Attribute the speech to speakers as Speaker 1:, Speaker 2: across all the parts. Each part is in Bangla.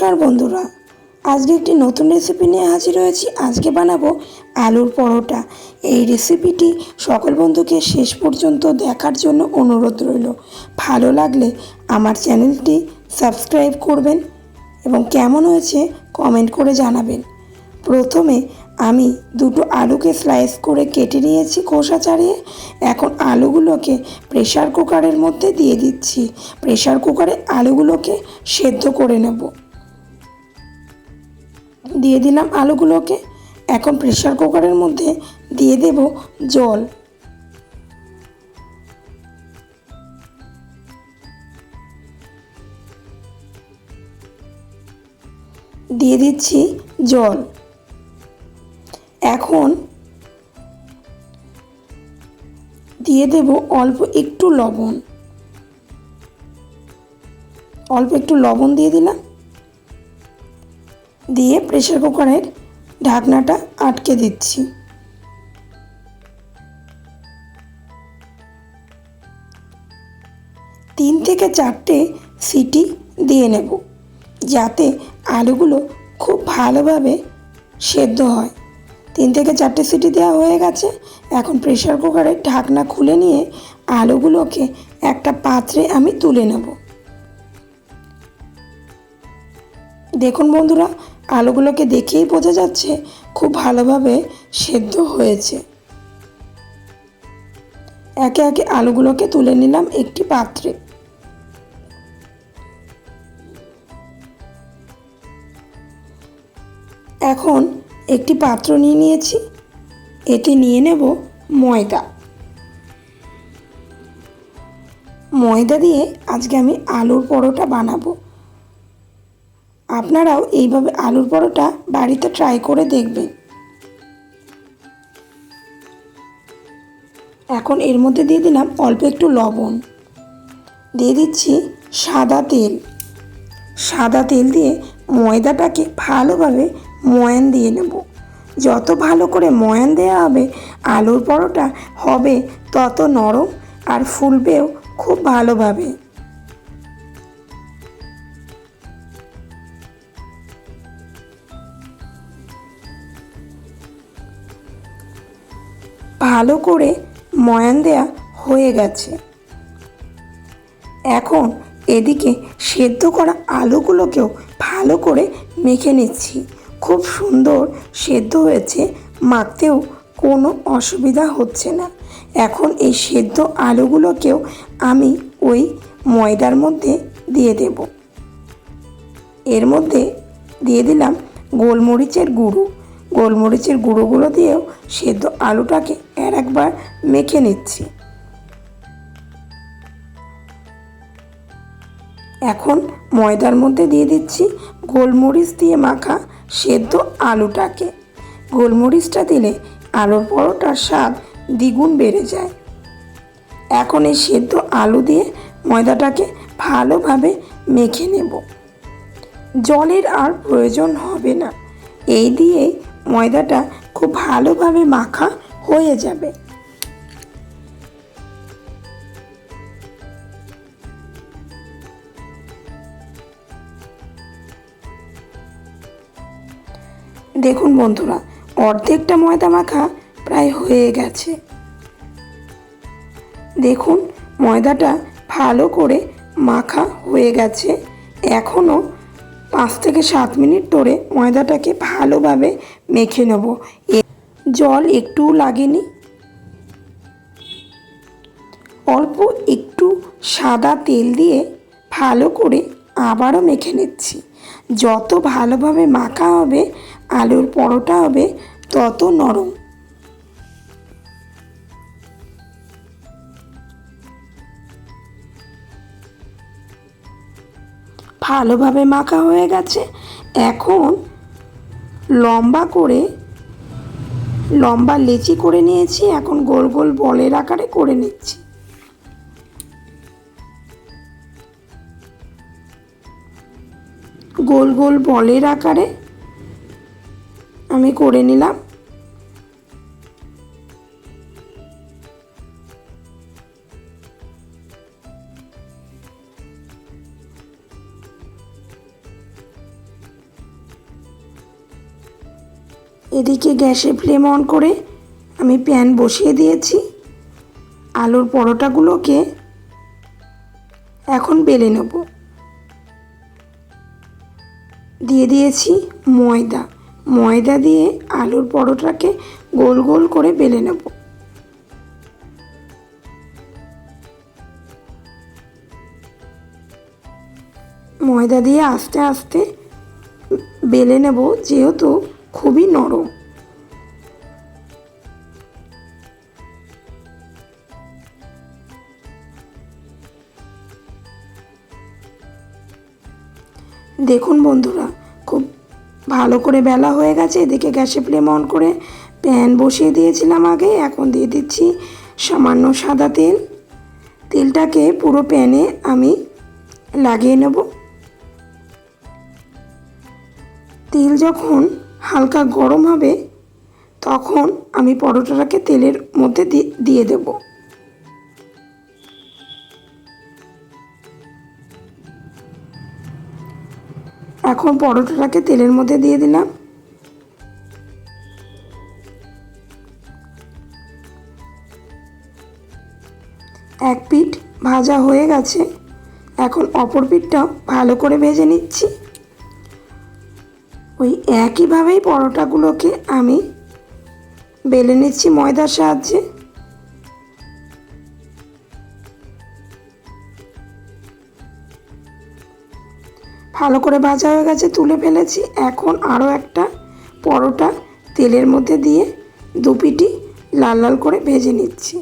Speaker 1: নমস্কার বন্ধুরা। আজকে একটি নতুন রেসিপি নিয়ে হাজির হয়েছি। আজকে বানাবো আলুর পরোটা। এই রেসিপিটি সকল বন্ধুকে শেষ পর্যন্ত দেখার জন্য অনুরোধ রইল। ভালো লাগলে আমার চ্যানেলটি সাবস্ক্রাইব করবেন এবং কেমন হয়েছে কমেন্ট করে জানাবেন। প্রথমে আমি দুটো আলুকে স্লাইস করে কেটে নিয়েছি খোসা ছাড়িয়ে। এখন আলুগুলোকে প্রেশার কুকারের মধ্যে দিয়ে দিচ্ছি। প্রেশার কুকারে আলুগুলোকে সেদ্ধ করে নেব। দিয়ে দিলাম আলুগুলোকে। এখন প্রেশার কুকারের মধ্যে দিয়ে দেব জল। দিয়ে দিচ্ছি জল। এখন দিয়ে দেব অল্প একটু লবণ। অল্প একটু লবণ দিয়ে দিলাম। দিয়ে প্রেশার কুকারের ঢাকনাটা আটকে দিচ্ছি। তিন থেকে চারটে সিটি দিয়ে নেব, যাতে আলুগুলো খুব ভালোভাবে সেদ্ধ হয়। তিন থেকে চারটে সিটি দেওয়া হয়ে গেছে, এখন প্রেশার কুকারের ঢাকনা খুলে নিয়ে আলুগুলোকে একটা পাত্রে আমি তুলে নেব। দেখুন বন্ধুরা আলুগুলোকে দেখেই বোঝা যাচ্ছে খুব ভালোভাবে সেদ্ধ হয়েছে। একে একে আলুগুলোকে তুলে নিলাম একটি পাত্রে। এখন একটি পাত্র নিয়ে নিয়েছি। এতে নিয়ে নেব ময়দা। ময়দা দিয়ে আজকে আমি আলুর পরোটা বানাবো। আপনারাও এইভাবে আলুর পরোটা বাড়িতে ট্রাই করে দেখবেন। এখন এর মধ্যে দিয়ে দিলাম অল্প একটু লবণ। দিয়ে দিচ্ছি সাদা তেল। সাদা তেল দিয়ে ময়দাটাকে ভালোভাবে ময়ান দিয়ে নেব। যত ভালো করে ময়ান দেওয়া হবে, আলুর পরোটা হবে তত নরম আর ফুলবেও খুব ভালোভাবে। ভালো করে ময়ান দেয়া হয়ে গেছে। এখন এদিকে সেদ্ধ করা আলুগুলোকেও ভালো করে মেখে নিচ্ছি। খুব সুন্দর সেদ্ধ হয়েছে, মাখতেও কোনো অসুবিধা হচ্ছে না। এখন এই সেদ্ধ আলুগুলোকেও আমি ওই ময়দার মধ্যে দিয়ে দেব। এর মধ্যে দিয়ে দিলাম গোলমরিচের গুঁড়ো। গোলমরিচের গুঁড়োগুলো দিয়েও সেদ্ধ আলুটাকে আর একবার মেখে নিচ্ছি। এখন ময়দার মধ্যে দিয়ে দিচ্ছি গোলমরিচ দিয়ে মাখা সেদ্ধ আলুটাকে। গোলমরিচটা দিলে আলুর পরোটার স্বাদ দ্বিগুণ বেড়ে যায়। এখন এই সেদ্ধ আলু দিয়ে ময়দাটাকে ভালোভাবে মেখে নেব। জলের আর প্রয়োজন হবে না। এই দিয়ে ময়দাটা খুব ভালোভাবে মাখা হয়ে যাবে। দেখুন বন্ধুরা, অর্ধেকটা ময়দা মাখা প্রায় হয়ে গেছে। দেখুন, ময়দাটা ভালো করে মাখা হয়ে গেছে। এখনও পাঁচ থেকে সাত মিনিট ধরে ময়দাটাকে ভালোভাবে মেখে নেব। জল একটুও লাগেনি। অল্প একটু সাদা তেল দিয়ে ভালো করে আবারও মেখে নিচ্ছি। যত ভালোভাবে মাখা হবে, আলুর পরোটা হবে, তত নরম। ভালোভাবে মাখা হয়ে গেছে। এখন লম্বা করে লম্বা লেচি করে নিয়েছি, এখন গোল গোল বলের আকারে করে নিচ্ছি। গোল গোল বলের আকারে আমি করে নিলাম। এদিকে গ্যাসে ফ্লেম অন করে আমি প্যান বসিয়ে দিয়েছি। আলুর পরোটাগুলোকে এখন বেলে নেব। দিয়ে দিয়েছি ময়দা। ময়দা দিয়ে আলুর পরোটাকে গোল গোল করে বেলে নেব। ময়দা দিয়ে আস্তে আস্তে বেলে নেব, যেহেতু খুবই নরম। দেখুন বন্ধুরা, খুব ভালো করে বেলা হয়ে গেছে, এদিকে গ্যাসে ফ্লেম অন করে প্যান বসিয়ে দিয়েছিলাম আগে, এখন দিয়ে দিচ্ছি সামান্য সাদা তেল। তেলটাকে পুরো প্যানে আমি লাগিয়ে নেব। তেল যখন হালকা গরম হবে, তখন আমি পরোটাটাকে তেলের মধ্যে দিয়ে দেবো। এখন পরোটাটাকে তেলের মধ্যে দিয়ে দিলাম। এক পিঠ ভাজা হয়ে গেছে, এখন অপর পিঠটাও ভালো করে ভেজে নিচ্ছি। ওই একইভাবেই পরোটাগুলোকে আমি বেলে নিচ্ছি ময়দার সাহায্যে। ভালো করে ভাজা হয়ে গেছে, তুলে ফেলেছি। এখন আরও একটা পরোটা তেলের মধ্যে দিয়ে দুপিটি লাল লাল করে ভেজে নিচ্ছি।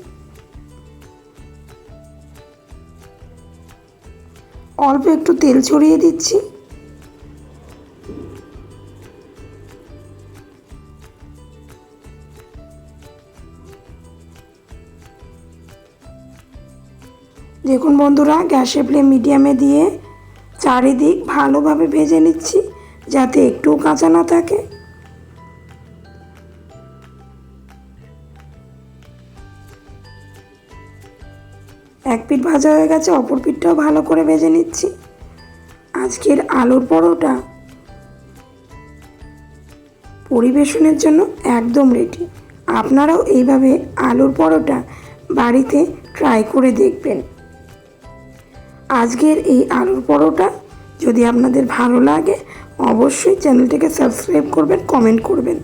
Speaker 1: অল্প একটু তেল ছড়িয়ে দিচ্ছি। দেখুন বন্ধুরা গ্যাসের ফ্লেম মিডিয়ামে দিয়ে চারিদিক ভালোভাবে ভেজে নিচ্ছি, যাতে একটু কাঁচা না থাকে। এক পিঠ ভাজা হয়ে গেছে, অপর পিঠটাও ভালো করে ভেজে নিচ্ছি। আজকের আলুর পরোটা পরিবেশনের জন্য একদম রেডি আপনারাও এইভাবে আলুর পরোটা বাড়িতে ট্রাই করে দেখবেন। আজকের এই আলুর পরোটা। যদি আপনাদের ভালো লাগে অবশ্যই চ্যানেলটিকে সাবস্ক্রাইব করবেন কমেন্ট করবেন।